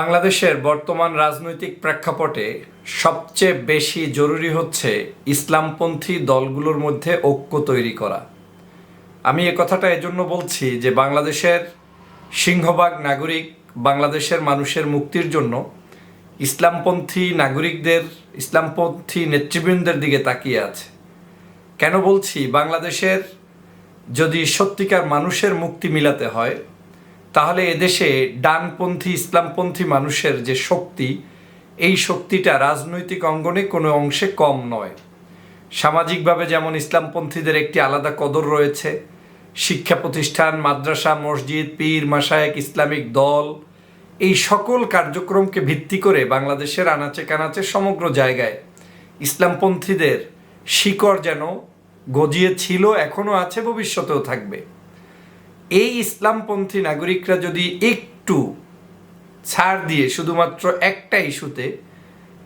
বাংলাদেশের বর্তমান রাজনৈতিক প্রেক্ষাপটে সবচেয়ে বেশি জরুরি হচ্ছে ইসলামপন্থী দলগুলোর মধ্যে ঐক্য তৈরি করা। আমি এ কথাটা এজন্য বলছি যে বাংলাদেশের সিংহভাগ নাগরিক বাংলাদেশের মানুষের মুক্তির জন্য ইসলামপন্থী নাগরিকদের, ইসলামপন্থী নেতৃবৃন্দের দিকে তাকিয়ে আছে। কেন বলছি? বাংলাদেশের যদি সত্যিকার মানুষের মুক্তি মিলাতে হয় তাহলে এদেশে ডানপন্থী, ইসলামপন্থী মানুষের যে শক্তি, এই শক্তিটা রাজনৈতিক অঙ্গনে কোনো অংশে কম নয়। সামাজিকভাবে যেমন ইসলামপন্থীদের একটি আলাদা কদর রয়েছে, শিক্ষা প্রতিষ্ঠান, মাদ্রাসা, মসজিদ, পীর মাসায়েক ইসলামিক দল, এই সকল কার্যক্রমকে ভিত্তি করে বাংলাদেশের আনাচে কানাচে সমগ্র জায়গায় ইসলামপন্থীদের শিকড় যেন গজিয়ে ছিল, এখনও আছে, ভবিষ্যতেও থাকবে। এই ইসলামপন্থী নাগরিকরা যদি একটু ছাড় দিয়ে শুধুমাত্র একটা ইস্যুতে,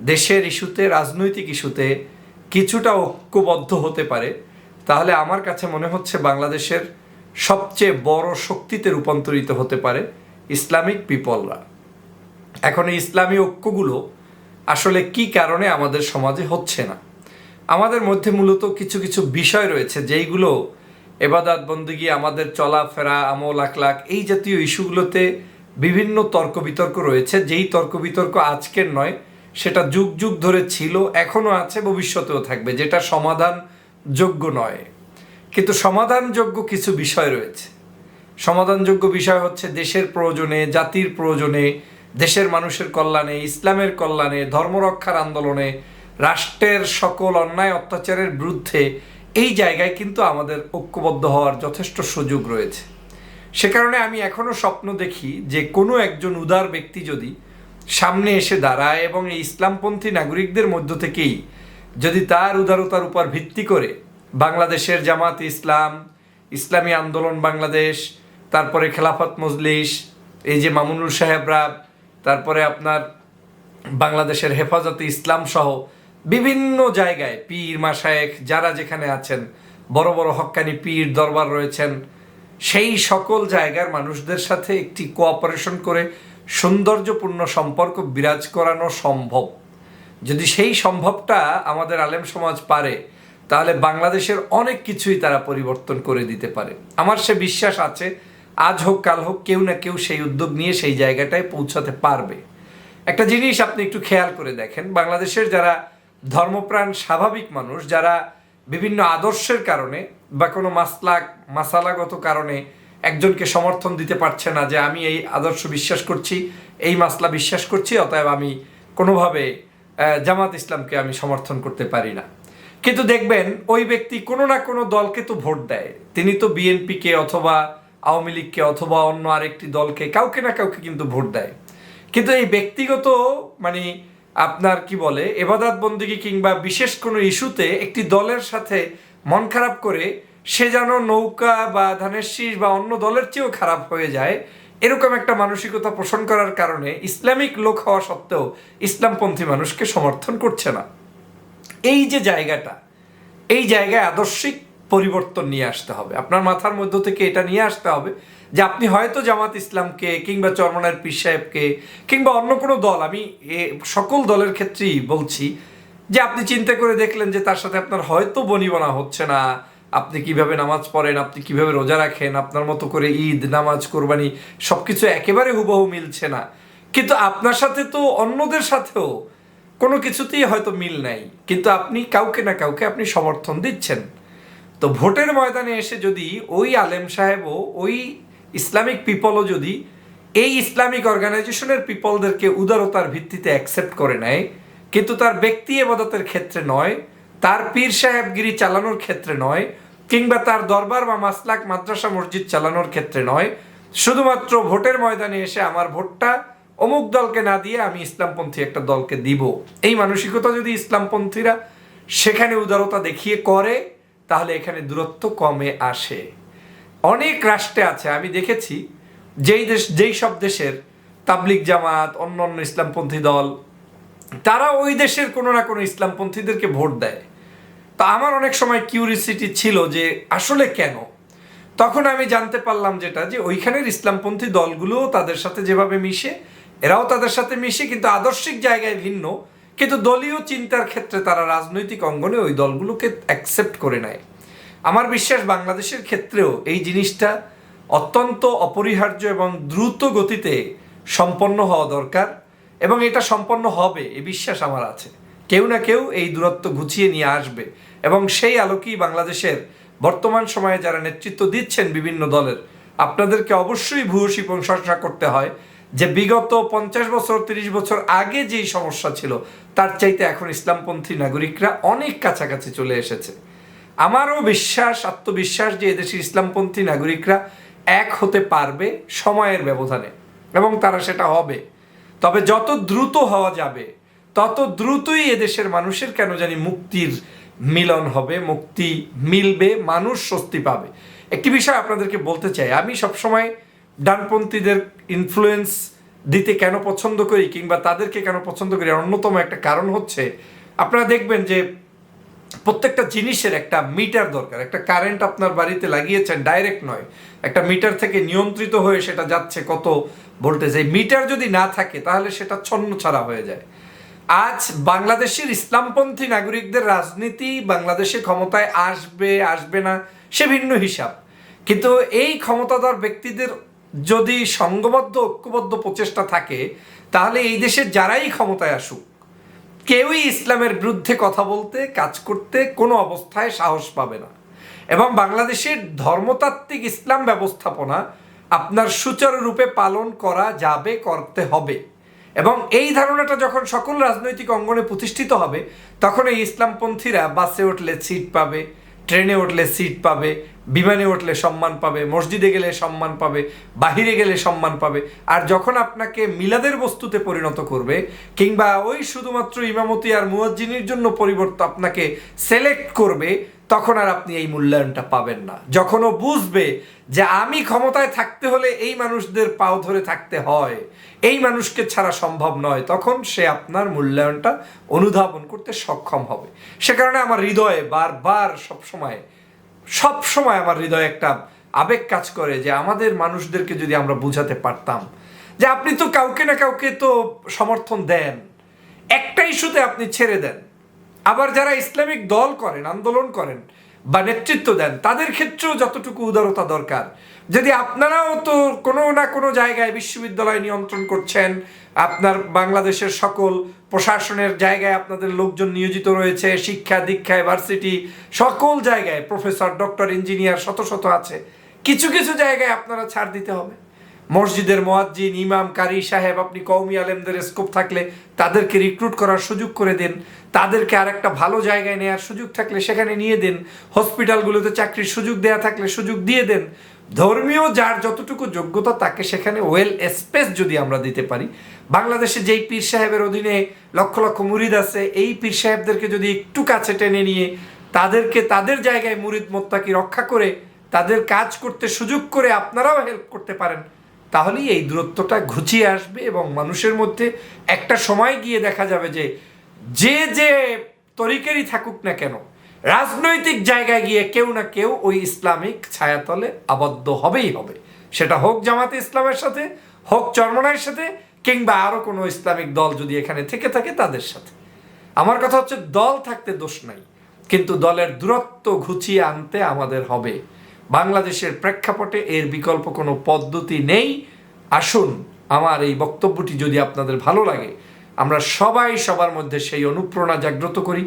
দেশের ইস্যুতে, রাজনৈতিক ইস্যুতে কিছুটা ঐক্যবদ্ধ হতে পারে, তাহলে আমার কাছে মনে হচ্ছে বাংলাদেশের সবচেয়ে বড় শক্তিতে রূপান্তরিত হতে পারে ইসলামিক পিপলরা। এখন এই ইসলামী ঐক্যগুলো আসলে কি কারণে আমাদের সমাজে হচ্ছে না? আমাদের মধ্যে মূলত কিছু কিছু বিষয় রয়েছে যেইগুলো এবাদাত, বন্দিগি, আমাদের চলাফেরা আমল আখলাক এই জাতীয় ইস্যুগুলোতে বিভিন্ন তর্ক বিতর্ক রয়েছে। যেই তর্ক বিতর্ক আজকের নয়, সেটা যুগ যুগ ধরে ছিল, এখনও আছে, ভবিষ্যতেও থাকবে, যেটা সমাধান যোগ্য নয়। কিন্তু সমাধানযোগ্য কিছু বিষয় রয়েছে। সমাধানযোগ্য বিষয় হচ্ছে দেশের প্রয়োজনে, জাতির প্রয়োজনে, দেশের মানুষের কল্যাণে, ইসলামের কল্যাণে, ধর্মরক্ষার আন্দোলনে, রাষ্ট্রের সকল অন্যায়, অত্যাচারের বিরুদ্ধে এই জায়গায় কিন্তু আমাদের ঐক্যবদ্ধ হওয়ার যথেষ্ট সুযোগ রয়েছে। সে কারণে আমি এখনও স্বপ্ন দেখি যে কোনো একজন উদার ব্যক্তি যদি সামনে এসে দাঁড়ায় এবং এই ইসলামপন্থী নাগরিকদের মধ্য থেকেই যদি তার উদারতার উপর ভিত্তি করে বাংলাদেশের জামাত ইসলাম, ইসলামী আন্দোলন বাংলাদেশ, তারপরে খেলাফত মজলিস, এই যে মামুনুল সাহেবরা, তারপরে আপনার বাংলাদেশের হেফাজতে ইসলাম সহ বিভিন্ন জায়গায় পীর মাসায়েক যারা যেখানে আছেন, বড় বড় হক্কানি পীর দরবার রয়েছেন, সেই সকল জায়গার মানুষদের সাথে একটি কোঅপারেশন করে সৌন্দর্যপূর্ণ সম্পর্ক বিরাজ করানো সম্ভব। যদি সেই সম্ভবটা আমাদের আলেম সমাজ পারে, তাহলে বাংলাদেশের অনেক কিছুই তারা পরিবর্তন করে দিতে পারে। আমার সে বিশ্বাস আছে, আজ হোক, কাল হোক, কেউ না কেউ সেই উদ্যোগ নিয়ে সেই জায়গাটায় পৌঁছাতে পারবে। একটা জিনিস আপনি একটু খেয়াল করে দেখেন, বাংলাদেশের যারা ধর্মপ্রাণ স্বাভাবিক মানুষ যারা বিভিন্ন আদর্শের কারণে বা কোনো মাসলাক, মাসালাগত কারণে একজনকে সমর্থন দিতে পারছে না যে আমি এই আদর্শ বিশ্বাস করছি, এই মাসলা বিশ্বাস করছি, অতএব আমি কোনোভাবে জামাত ইসলামকে আমি সমর্থন করতে পারি না। কিন্তু দেখবেন, ওই ব্যক্তি কোনো না কোনো দলকে তো ভোট দেয়। তিনি তো বিএনপিকে অথবা আওয়ামী লীগকে অথবা অন্য আরেকটি দলকে কাউকে না কাউকে কিন্তু ভোট দেয়। কিন্তু এই ব্যক্তিগত মানে আপনার কি বলে, এবাদাত বন্দিগি কিংবা বিশেষ কোনো ইস্যুতে একটি দলের সাথে মন খারাপ করে সে যেন নৌকা বা ধানের শীষ বা অন্য দলের চেয়েও খারাপ হয়ে যায়, এরকম একটা মানসিকতা পোষণ করার কারণে ইসলামিক লোক হওয়া সত্ত্বেও ইসলামপন্থী মানুষকে সমর্থন করছে না। এই যে জায়গাটা, এই জায়গায় আদর্শিক পরিবর্তন নিয়ে আসতে হবে। আপনার মাথার মধ্য থেকে এটা নিয়ে আসতে হবে যে আপনি হয়তো জামাত ইসলামকে কিংবা চরমনার পীর সাহেবকে কিংবা অন্য কোনো দল, আমি সকল দলের ক্ষেত্রেই বলছি যে আপনি চিন্তা করে দেখলেন যে তার সাথে আপনার হয়তো বনিবনা হচ্ছে না। আপনি কীভাবে নামাজ পড়েন, আপনি কীভাবে রোজা রাখেন, আপনার মতো করে ঈদ, নামাজ, কোরবানি সবকিছু একেবারে হুবহু মিলছে না। কিন্তু আপনার সাথে তো অন্যদের সাথেও কোনো কিছুতেই হয়তো মিল নাই। কিন্তু আপনি কাউকে না কাউকে আপনি সমর্থন দিচ্ছেন। তো ভোটের ময়দানে এসে যদি ওই আলেম সাহেবও ওই ইসলামিক পিপলও যদি এই ইসলামিক অর্গানাইজেশনের পিপলদেরকে উদারতার ভিত্তিতে অ্যাকসেপ্ট করে নেয়, কিন্তু তার ব্যক্তি এবাদতের ক্ষেত্রে নয়, তার পীর সাহেবগিরি চালানোর ক্ষেত্রে নয়, কিংবা তার দরবার বা মাসলাক মাদ্রাসা মসজিদ চালানোর ক্ষেত্রে নয়, শুধুমাত্র ভোটের ময়দানে এসে আমার ভোটটা অমুক দলকে না দিয়ে আমি ইসলামপন্থী একটা দলকে দিব। এই মানসিকতা যদি ইসলামপন্থীরা সেখানে উদারতা দেখিয়ে করে, তাহলে এখানে দূরত্ব কমে আসে। অনেক রাষ্ট্রে আছে, আমি দেখেছি, যেই দেশ, যেই সব দেশের তাবলিক জামাত অন্য অন্য ইসলামপন্থী দল, তারা ওই দেশের কোনো না কোনো ইসলামপন্থীদেরকে ভোট দেয়। তা আমার অনেক সময় কিউরিসিটি ছিল যে আসলে কেন? তখন আমি জানতে পারলাম যেটা, যে ওইখানের ইসলামপন্থী দলগুলোও তাদের সাথে যেভাবে মিশে, এরাও তাদের সাথে মিশে, কিন্তু আদর্শিক জায়গায় ভিন্ন, কিন্তু দলীয় চিন্তার ক্ষেত্রে তারা রাজনৈতিক অঙ্গনে ওই দলগুলোকে অ্যাকসেপ্ট করে নেয়। আমার বিশ্বাস বাংলাদেশের ক্ষেত্রেও এই জিনিসটা অত্যন্ত অপরিহার্য এবং দ্রুত গতিতে সম্পন্ন হওয়া দরকার এবং এটা সম্পন্ন হবে এই বিশ্বাস আমার আছে। কেউ না কেউ এই দূরত্ব ঘুচিয়ে নিয়ে আসবে এবং সেই আলোকেই বাংলাদেশের বর্তমান সময়ে যারা নেতৃত্ব দিচ্ছেন বিভিন্ন দলের, আপনাদেরকে অবশ্যই ভূয়সী প্রশংসা করতে হয় যে বিগত পঞ্চাশ বছর, তিরিশ বছর আগে যেই সমস্যা ছিল, তার চাইতে এখন ইসলামপন্থী নাগরিকরা অনেক কাছাকাছি চলে এসেছে। আমারও বিশ্বাস, আত্মবিশ্বাস যে এদেশের ইসলামপন্থী নাগরিকরা এক হতে পারবে সময়ের ব্যবধানে এবং তারা সেটা হবে। তবে যত দ্রুত হওয়া যাবে, তত দ্রুতই এদেশের মানুষের কেন জানি মুক্তির মিলন হবে, মুক্তি মিলবে, মানুষ স্বস্তি পাবে। একটি বিষয় আপনাদেরকে বলতে চাই, আমি সবসময় ডানপন্থীদের ইনফ্লুয়েন্স দিতে কেন পছন্দ করি কিংবা তাদেরকে কেন পছন্দ করি অন্যতম একটা কারণ হচ্ছে, আপনারা দেখবেন যে প্রত্যেকটা জিনিসের একটা মিটার দরকার। একটা কারেন্ট আপনার বাড়িতে লাগিয়েছেন ডাইরেক্ট নয়। একটা মিটার থেকে নিয়ন্ত্রিত হয়ে সেটা যাচ্ছে কত ভোল্টেজ এই মিটার যদি না থাকে, তাহলে সেটা ছন্ন ছাড়া হয়ে যায়। আজ বাংলাদেশের ইসলামপন্থী নাগরিকদের রাজনীতি বাংলাদেশে ক্ষমতায় আসবে আসবে না, সে ভিন্ন হিসাব। কিন্তু এই ক্ষমতাধর ব্যক্তিদের যদি সংঘবদ্ধ ঐক্যবদ্ধ প্রচেষ্টা থাকে, তাহলে এই দেশের যারাই ক্ষমতায় আসুক কেউই ইসলামের বিরুদ্ধে কথা বলতে, কাজ করতে কোনো অবস্থায় সাহস পাবে না। এবং বাংলাদেশের ধর্মতাত্ত্বিক ইসলাম ব্যবস্থাপনা আপনার সুচারুরূপে পালন করা যাবে, করতে হবে। এবং এই ধারণাটা যখন সকল রাজনৈতিক অঙ্গনে প্রতিষ্ঠিত হবে, তখন এই ইসলামপন্থীরা বাসে উঠলে সিট পাবে, ট্রেনে উঠলে সিট পাবে বিমানে উঠলে সম্মান পাবে, মসজিদে গেলে সম্মান পাবে, বাহিরে গেলে সম্মান পাবে। আর যখন আপনাকে মিলাদের বস্তুতে পরিণত করবে, কিংবা ওই শুধুমাত্র ইমামতি আর মুয়াজ্জিনের জন্য পরিবর্তন আপনাকে সিলেক্ট করবে, তখন আর আপনি এই মূল্যায়নটা পাবেন না। যখন ও বুঝবে যে আমি ক্ষমতায় থাকতে হলে এই মানুষদের পাও ধরে থাকতে হয়, এই মানুষকে ছাড়া সম্ভব নয়, তখন সে আপনার মূল্যায়নটা অনুধাবন করতে সক্ষম হবে। সে কারণে আমার হৃদয়ে বারবার সবসময় সব সময় আমার হৃদয়ে একটা আবেগ কাজ করে যে আমাদের মানুষদেরকে যদি আমরা বুঝাতে পারতাম, যে আপনি তো কাউকে না কাউকে তো সমর্থন দেন, একটা ইস্যুতে আপনি ছেড়ে দেন। আবার যারা ইসলামিক দল করেন, আন্দোলন করেন বা নেতৃত্ব দেন, তাদের ক্ষেত্রেও যতটুকু উদারতা দরকার যদি আপনারাও তো কোনো না কোনো জায়গায় বিশ্ববিদ্যালয় নিয়ন্ত্রণ করছেন, আপনার বাংলাদেশের সকল প্রশাসনের জায়গায় আপনাদের লোকজন নিয়োজিত রয়েছে, শিক্ষা, দীক্ষা ভার্সিটি সকল জায়গায় প্রফেসর ডক্টর ইঞ্জিনিয়ার শত শত আছে, কিছু কিছু জায়গায় আপনারা ছাড় দিতে হবে। মসজিদের মোয়াজ্জিন, ইমাম, কারি সাহেব, আপনি কৌমি আলেমদের স্কোপ থাকলে তাদেরকে রিক্রুট করার সুযোগ করে দেন, তাদেরকে আর একটা ভালো জায়গায় নেওয়ার সুযোগ থাকলে সেখানে নিয়ে দেন হসপিটালগুলোতে চাকরির সুযোগ দেওয়া থাকলে সুযোগ দিয়ে দেন ধর্মীয় যার যতটুকু যোগ্যতা, তাকে সেখানে ওয়েল স্পেস যদি আমরা দিতে পারি। বাংলাদেশে যেই পীর সাহেবের অধীনে লক্ষ লক্ষ মুরিদ আছে, এই পীর সাহেবদেরকে যদি একটু কাছে টেনে নিয়ে তাদেরকে তাদের জায়গায় মুরিদ মোত্তাকি রক্ষা করে, তাদের কাজ করতে সুযোগ করে আপনারাও হেল্প করতে পারেন, তাহলেই এই দূরত্বটা ঘুচিয়ে আসবে এবং মানুষের মধ্যে একটা সময় গিয়ে দেখা যাবে যে যে যে তরিকেরই থাকুক না কেন রাজনৈতিক জায়গায় গিয়ে কেউ না কেউ ওই ইসলামিক ছায়াতলে আবদ্ধ হবেই হবে। সেটা হোক জামাতে ইসলামের সাথে, হোক চরমনায়ের সাথে, কিংবা আরও কোনো ইসলামিক দল যদি এখানে থেকে থাকে তাদের সাথে। আমার কথা হচ্ছে দল থাকতে দোষ নাই, কিন্তু দলের দূরত্ব ঘুচিয়ে আনতে আমাদের হবে। বাংলাদেশের প্রেক্ষাপটে এর বিকল্প কোনো পদ্ধতি নেই। আসুন, আমার এই বক্তব্যটি যদি আপনাদের ভালো লাগে আমরা সবাই সবার মধ্যে সেই অনুপ্রেরণা জাগ্রত করি,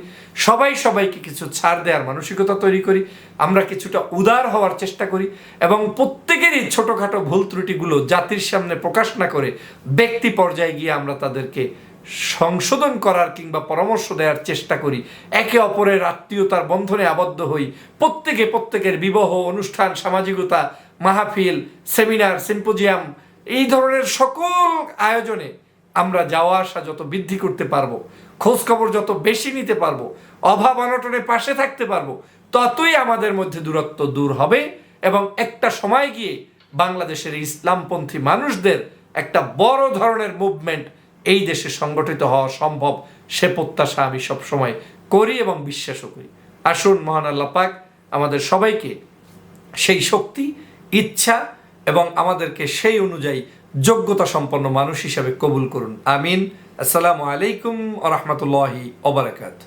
সবাই সবাইকে কিছু ছাড় দেওয়ার মানসিকতা তৈরি করি, আমরা কিছুটা উদার হওয়ার চেষ্টা করি এবং প্রত্যেকেরই ছোটোখাটো ভুল ত্রুটিগুলো জাতির সামনে প্রকাশ না করে ব্যক্তি পর্যায়ে গিয়ে আমরা তাদেরকে সংশোধন করার কিংবা পরামর্শ দেওয়ার চেষ্টা করি। একে অপরের আত্মীয়তার বন্ধনে আবদ্ধ হই। প্রত্যেকে প্রত্যেকের বিবাহ, অনুষ্ঠান, সামাজিকতা, মাহফিল, সেমিনার, সিম্পোজিয়াম এই ধরনের সকল আয়োজনে আমরা যাওয়া আসা যত বৃদ্ধি করতে পারব, খোঁজ খবর যত বেশি নিতে পারব, অভাব অনটনে পাশে থাকতে পারব, ততই আমাদের মধ্যে দূরত্ব দূর হবে এবং একটা সময় গিয়ে বাংলাদেশের ইসলামপন্থী মানুষদের একটা বড় ধরনের মুভমেন্ট এই দেশে সংগঠিত হওয়া সম্ভব, সে প্রত্যাশা আমি সবসময় করি এবং বিশ্বাসও করি। আসুন মহান আল্লাহ পাক, আমাদের সবাইকে সেই শক্তি, ইচ্ছা এবং আমাদেরকে সেই অনুযায়ী যোগ্যতা সম্পন্ন মানুষ হিসাবে কবুল করুন। আমিন। আসসালামু আলাইকুম আ রহমতুল্লাহি ওবরাকাত